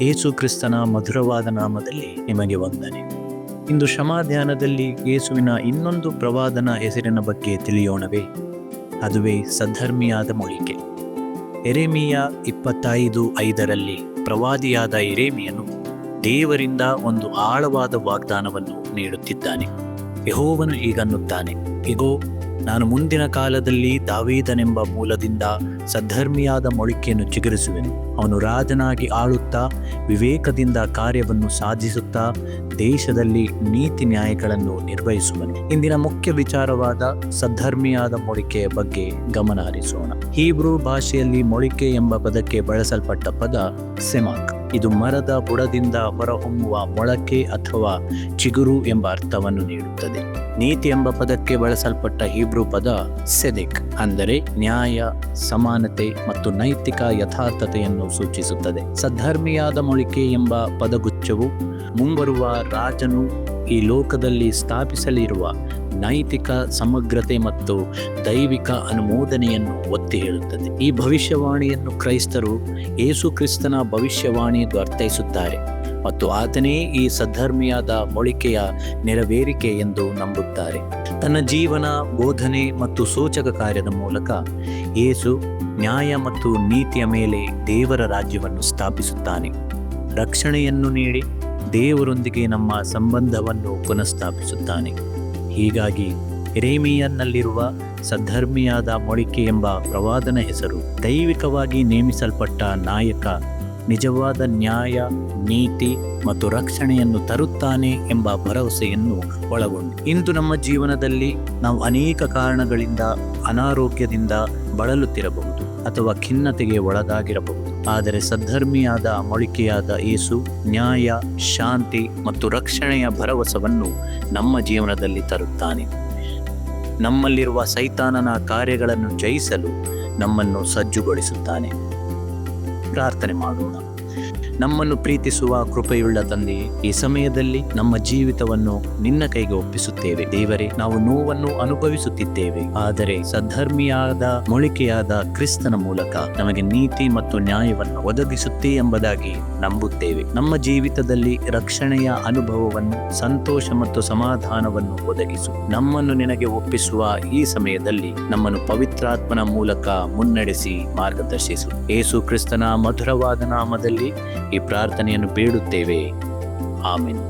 ಏಸು ಕ್ರಿಸ್ತನ ಮಧುರವಾದ ನಾಮದಲ್ಲಿ ನಿಮಗೆ ವಂದನೆ. ಇಂದು ಶಮಾಧ್ಯಾನದಲ್ಲಿ ಯೇಸುವಿನ ಇನ್ನೊಂದು ಪ್ರವಾದನ ಹೆಸರಿನ ಬಗ್ಗೆ ತಿಳಿಯೋಣವೇ. ಅದುವೇ ಸದ್ಧರ್ಮಿಯಾದ ಮೊಳಿಕೆ. ಎರೆಮಿಯ ಇಪ್ಪತ್ತೈದು ಐದರಲ್ಲಿ ಪ್ರವಾದಿಯಾದ ಎರೆಮಿಯನು ದೇವರಿಂದ ಒಂದು ಆಳವಾದ ವಾಗ್ದಾನವನ್ನು ನೀಡುತ್ತಿದ್ದಾನೆ. ಯಹೋವನು ಹೀಗನ್ನುತ್ತಾನೆ, ಇಗೋ ನಾನು ಮುಂದಿನ ಕಾಲದಲ್ಲಿ ದಾವೀದನೆಂಬ ಮೂಲದಿಂದ ಸದ್ಧರ್ಮಿಯಾದ ಮೊಳಿಕೆಯನ್ನು ಚಿಗುರಿಸುವೆನು. ಅವನು ರಾಜನಾಗಿ ಆಳುತ್ತಾ, ವಿವೇಕದಿಂದ ಕಾರ್ಯವನ್ನು ಸಾಧಿಸುತ್ತಾ, ದೇಶದಲ್ಲಿ ನೀತಿ ನ್ಯಾಯಗಳನ್ನು ನಿರ್ವಹಿಸುವನು. ಇಂದಿನ ಮುಖ್ಯ ವಿಚಾರವಾದ ಸದ್ಧರ್ಮಿಯಾದ ಮೊಳಿಕೆಯ ಬಗ್ಗೆ ಗಮನ ಹರಿಸೋಣ ಹೀಬ್ರೂ ಭಾಷೆಯಲ್ಲಿ ಮೊಳಿಕೆ ಎಂಬ ಪದಕ್ಕೆ ಬಳಸಲ್ಪಟ್ಟ ಪದ ಸೆಮಾಕ್. ಇದು ಮರದ ಬುಡದಿಂದ ಹೊರಹೊಮ್ಮುವ ಮೊಳಕೆ ಅಥವಾ ಚಿಗುರು ಎಂಬ ಅರ್ಥವನ್ನು ನೀಡುತ್ತದೆ. ನೀತಿ ಎಂಬ ಪದಕ್ಕೆ ಬಳಸಲ್ಪಟ್ಟ ಹೀಬ್ರೂ ಪದ ಸೆದೆಕ್, ಅಂದರೆ ನ್ಯಾಯ, ಸಮಾನತೆ ಮತ್ತು ನೈತಿಕ ಯಥಾರ್ಥತೆಯನ್ನು ಸೂಚಿಸುತ್ತದೆ. ಸದ್ಧರ್ಮಿಯಾದ ಮೊಳಿಕೆ ಎಂಬ ಪದಗುಚ್ಛವು ಮುಂಬರುವ ರಾಜನು ಈ ಲೋಕದಲ್ಲಿ ಸ್ಥಾಪಿಸಲಿರುವ ನೈತಿಕ ಸಮಗ್ರತೆ ಮತ್ತು ದೈವಿಕ ಅನುಮೋದನೆಯನ್ನು ಒತ್ತಿ ಹೇಳುತ್ತದೆ. ಈ ಭವಿಷ್ಯವಾಣಿಯನ್ನು ಕ್ರೈಸ್ತರು ಯೇಸು ಕ್ರಿಸ್ತನ ಭವಿಷ್ಯವಾಣಿ ಎಂದು ಅರ್ಥೈಸುತ್ತಾರೆ ಮತ್ತು ಆತನೇ ಈ ಸದ್ಧರ್ಮಿಯಾದ ಮೊಳಿಕೆಯ ನೆರವೇರಿಕೆ ಎಂದು ನಂಬುತ್ತಾರೆ. ತನ್ನ ಜೀವನ, ಬೋಧನೆ ಮತ್ತು ಸೂಚಕ ಕಾರ್ಯದ ಮೂಲಕ ಯೇಸು ನ್ಯಾಯ ಮತ್ತು ನೀತಿಯ ಮೇಲೆ ದೇವರ ರಾಜ್ಯವನ್ನು ಸ್ಥಾಪಿಸುತ್ತಾನೆ. ರಕ್ಷಣೆಯನ್ನು ನೀಡಿ ದೇವರೊಂದಿಗೆ ನಮ್ಮ ಸಂಬಂಧವನ್ನು ಪುನಃಸ್ಥಾಪಿಸುತ್ತಾನೆ. ಹೀಗಾಗಿ ಎರೇಮಿಯನ್ನಲ್ಲಿರುವ ಸದ್ಧರ್ಮಿಯಾದ ಮೊಳಿಕೆ ಎಂಬ ಪ್ರವಾದನ ಹೆಸರು ದೈವಿಕವಾಗಿ ನೇಮಿಸಲ್ಪಟ್ಟ ನಾಯಕ ನಿಜವಾದ ನ್ಯಾಯ, ನೀತಿ ಮತ್ತು ರಕ್ಷಣೆಯನ್ನು ತರುತ್ತಾನೆ ಎಂಬ ಭರವಸೆಯನ್ನು ಒಳಗೊಂಡು. ಇಂದು ನಮ್ಮ ಜೀವನದಲ್ಲಿ ನಾವು ಅನೇಕ ಕಾರಣಗಳಿಂದ ಅನಾರೋಗ್ಯದಿಂದ ಬಳಲುತ್ತಿರಬಹುದು ಅಥವಾ ಖಿನ್ನತೆಗೆ ಒಳಗಾಗಿರಬಹುದು. ಆದರೆ ಸದ್ಧರ್ಮಿಯಾದ, ಮೊಳಿಕೆಯಾದ ಏಸು ನ್ಯಾಯ, ಶಾಂತಿ ಮತ್ತು ರಕ್ಷಣೆಯ ಭರವಸವನ್ನು ನಮ್ಮ ಜೀವನದಲ್ಲಿ ತರುತ್ತಾನೆ. ನಮ್ಮಲ್ಲಿರುವ ಸೈತಾನನ ಕಾರ್ಯಗಳನ್ನು ಜಯಿಸಲು ನಮ್ಮನ್ನು ಸಜ್ಜುಗೊಳಿಸುತ್ತಾನೆ. ಪ್ರಾರ್ಥನೆ ಮಾಡೋಣ. ನಮ್ಮನ್ನು ಪ್ರೀತಿಸುವ ಕೃಪೆಯುಳ್ಳ ತಂದೆ ಈ ಸಮಯದಲ್ಲಿ ನಮ್ಮ ಜೀವಿತವನ್ನು ನಿನ್ನ ಕೈಗೆ ಒಪ್ಪಿಸುತ್ತೇವೆ. ದೇವರೇ, ನಾವು ನೋವನ್ನು ಅನುಭವಿಸುತ್ತಿದ್ದೇವೆ. ಆದರೆ ಸದ್ಧರ್ಮಿಯಾದ, ಮೊಳಿಕೆಯಾದ ಕ್ರಿಸ್ತನ ಮೂಲಕ ನಮಗೆ ನೀತಿ ಮತ್ತು ನ್ಯಾಯವನ್ನು ಒದಗಿಸುತ್ತೆ ಎಂಬುದಾಗಿ ನಂಬುತ್ತೇವೆ. ನಮ್ಮ ಜೀವಿತದಲ್ಲಿ ರಕ್ಷಣೆಯ ಅನುಭವವನ್ನು, ಸಂತೋಷ ಮತ್ತು ಸಮಾಧಾನವನ್ನು ಒದಗಿಸು. ನಮ್ಮನ್ನು ನಿನಗೆ ಒಪ್ಪಿಸುವ ಈ ಸಮಯದಲ್ಲಿ ನಮ್ಮನ್ನು ಪವಿತ್ರಾತ್ಮನ ಮೂಲಕ ಮುನ್ನಡೆಸಿ ಮಾರ್ಗದರ್ಶಿಸು. ಏಸು ಕ್ರಿಸ್ತನ ಮಧುರವಾದ ನಾಮದಲ್ಲಿ ಈ ಪ್ರಾರ್ಥನೆಯನ್ನು ಬೇಡುತ್ತೇವೆ ಆಮೆನ್